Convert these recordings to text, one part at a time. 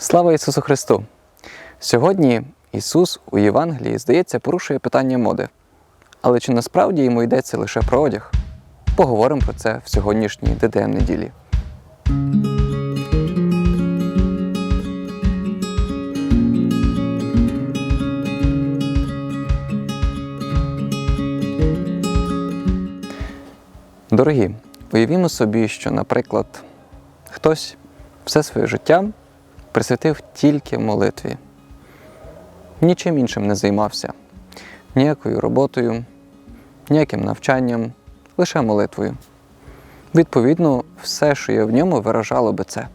Слава Ісусу Христу! Сьогодні Ісус у Євангелії, здається, порушує питання моди. Але чи насправді йому йдеться лише про одяг? Поговоримо про це в сьогоднішній ДДМ неділі. Дорогі, уявімо собі, що, наприклад, хтось все своє життя присвятив тільки молитві. Нічим іншим не займався, ніякою роботою, ніяким навчанням, лише молитвою. Відповідно, все, що є в ньому, виражало би це.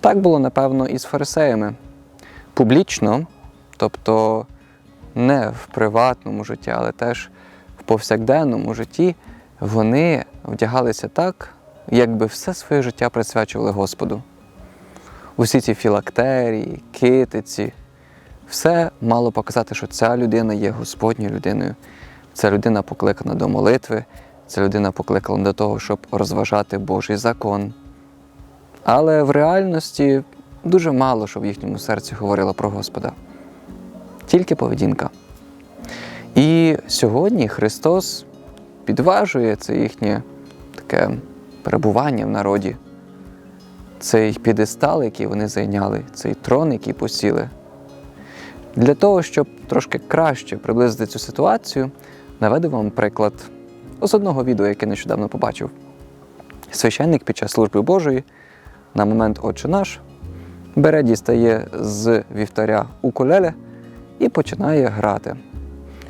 Так було, напевно, і з фарисеями. Публічно, тобто не в приватному житті, але теж в повсякденному житті, вони вдягалися так, якби все своє життя присвячували Господу. Усі ці філактерії, китиці, все мало показати, що ця людина є Господньою людиною. Ця людина покликана до молитви, ця людина покликана до того, щоб розважати Божий закон. Але в реальності дуже мало що в їхньому серці говорило про Господа. Тільки поведінка. І сьогодні Христос підважує це їхнє таке перебування в народі, цей підестал, який вони зайняли, цей трон, який посіли. Для того, щоб трошки краще приблизити цю ситуацію, наведу вам приклад з одного відео, яке нещодавно побачив. Священник під час служби Божої на момент Отче наш бере, дістає з вівтаря укулеле і починає грати.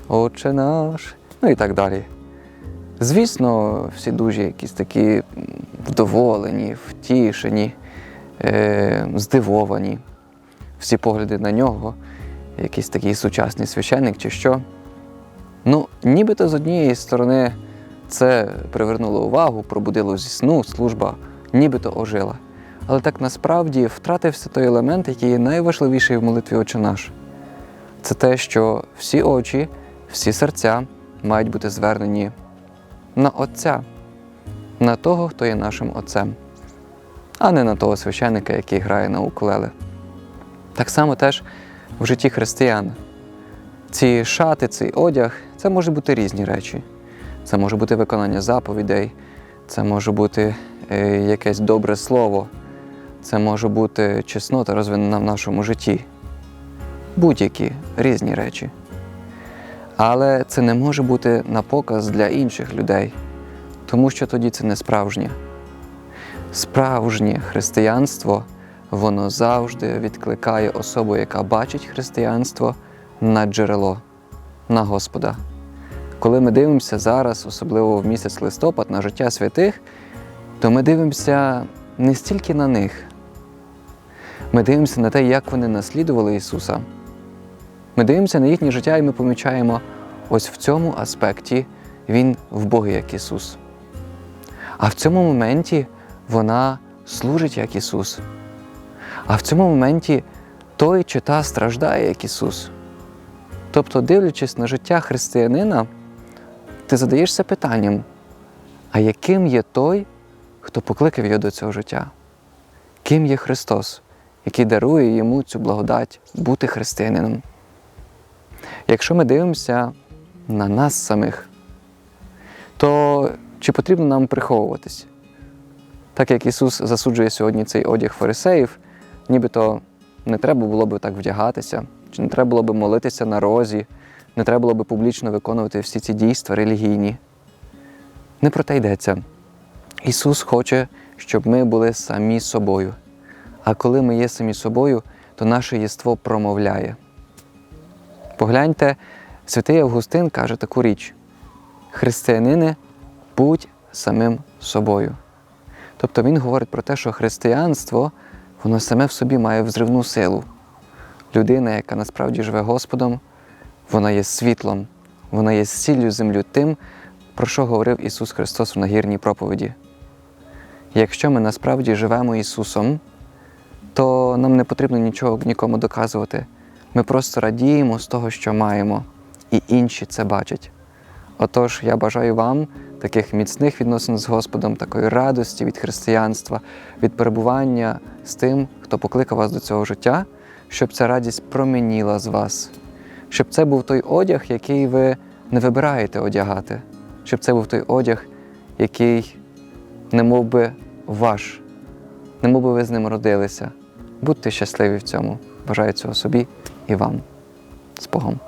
Отче наш, ну і так далі. Звісно, всі дуже якісь такі вдоволені, втішені, е, здивовані. Всі погляди на нього, якийсь такий сучасний священник чи що. Ну, нібито з однієї сторони це привернуло увагу, пробудило зі сну, служба нібито ожила. Але так насправді втратився той елемент, який є найважливіший в молитві Отче наш. Це те, що всі очі, всі серця мають бути звернені на Отця, на того, хто є нашим Отцем, а не на того священника, який грає на укулеле. Так само теж в житті християн. Ці шати, цей одяг це може бути різні речі. Це може бути виконання заповідей, це може бути е, якесь добре слово, це може бути чеснота розвинена в нашому житті. Будь-які різні речі. Але це не може бути на показ для інших людей, тому що тоді це не справжнє. Справжнє християнство, воно завжди відкликає особу, яка бачить християнство на джерело, на Господа. Коли ми дивимося зараз, особливо в місяць листопад, на життя святих, то ми дивимося не стільки на них. Ми дивимося на те, як вони наслідували Ісуса. Ми дивимося на їхнє життя і ми помічаємо, ось в цьому аспекті Він в Боги як Ісус. А в цьому моменті вона служить як Ісус. А в цьому моменті той чи та страждає як Ісус. Тобто, дивлячись на життя християнина, ти задаєшся питанням, а яким є той, хто покликав його до цього життя? Ким є Христос, який дарує йому цю благодать бути християнином? Якщо ми дивимося на нас самих, то чи потрібно нам приховуватись? Так як Ісус засуджує сьогодні цей одяг фарисеїв, нібито не треба було би так вдягатися, чи не треба було би молитися на розі, не треба було би публічно виконувати всі ці дійства релігійні. Не про те йдеться. Ісус хоче, щоб ми були самі собою. А коли ми є самі собою, то наше єство промовляє. Погляньте, святий Августин каже таку річ: Християнине, будь самим собою. Тобто він говорить про те, що християнство, воно саме в собі має взривну силу. Людина, яка насправді живе Господом, вона є світлом, вона є сіллю землю тим, про що говорив Ісус Христос в нагірній проповіді. Якщо ми насправді живемо Ісусом, то нам не потрібно нічого нікому доказувати. Ми просто радіємо з того, що маємо, і інші це бачать. Отож, я бажаю вам таких міцних відносин з Господом, такої радості від християнства, від перебування з тим, хто покликав вас до цього життя, щоб ця радість промініла з вас, щоб це був той одяг, який ви не вибираєте одягати, щоб це був той одяг, який не мов би ваш, не мов би ви з ним родилися. Будьте щасливі в цьому. Бажаю цього собі і вам. З Богом.